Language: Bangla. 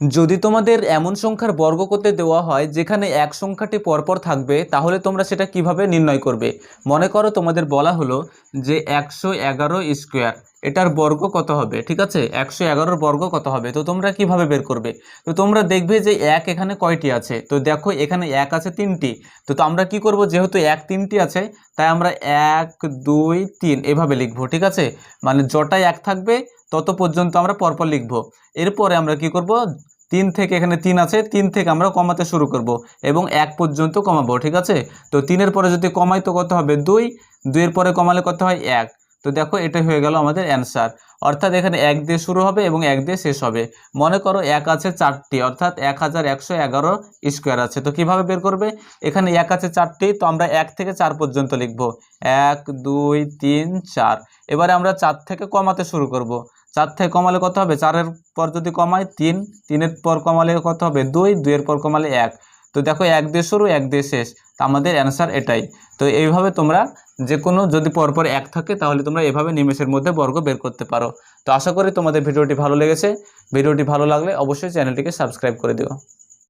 যদি তোমাদের এমন সংখ্যার বর্গ করতে দেওয়া হয় যেখানে এক সংখ্যাটি পরপর থাকবে, তাহলে তোমরা সেটা কীভাবে নির্ণয় করবে? মনে করো তোমাদের বলা হলো যে একশো এগারো স্কোয়ার, এটার বর্গ কত হবে? ঠিক আছে? একশো এগারোর বর্গ কত হবে? তো তোমরা কীভাবে বের করবে? তো তোমরা দেখবে যে এক এখানে কয়টি আছে? তো দেখো এখানে এক আছে তিনটি। তো তো আমরা কি করব? যেহেতু এক তিনটি আছে, তাই আমরা এক, দুই, তিন এভাবে লিখব, ঠিক আছে? মানে যটাই এক থাকবে, তত পর্যন্ত আমরা পরপর লিখব। এরপরে আমরা কি করব? তিন থেকে এখানে তিন আছে, তিন থেকে আমরা কমাতে শুরু করব এবং এক পর্যন্ত কমাবো, ঠিক আছে? তো তিনের পরে যদি কমাই তো কত হবে? দুই। দুইয়ের পরে কমালে কত হয়? এক। তো দেখো এটা হয়ে গেল আমাদের অ্যান্সার। অর্থাৎ এখানে এক দিয়ে শুরু হবে এবং এক দিয়ে শেষ হবে। মনে করো এক আছে চারটি, অর্থাৎ এক হাজার একশো এগারো স্কোয়ার আছে। তো কীভাবে বের করবে? এখানে এক আছে চারটি, তো আমরা এক থেকে চার পর্যন্ত লিখব। এক, দুই, তিন, চার। এবারে আমরা চার থেকে কমাতে শুরু করব। চার থেকে কমালে কত হবে? চারের পর যদি কমাই, তিন, তিনের পর কমালে কত হবে? দুই, দুইয়ের পর কমালে এক। তো দেখো, এক দিয়ে শুরু, এক দিয়ে শেষ। তা আমাদের অ্যান্সার এটাই। তো এইভাবে তোমরা যে কোনো যদি পরপর এক থাকে, তাহলে তোমরা এভাবে নিমেষের মধ্যে বর্গ বের করতে পারো। তো আশা করি তোমাদের ভিডিওটি ভালো লেগেছে। ভিডিওটি ভালো লাগলে অবশ্যই চ্যানেলটিকে সাবস্ক্রাইব করে দিও।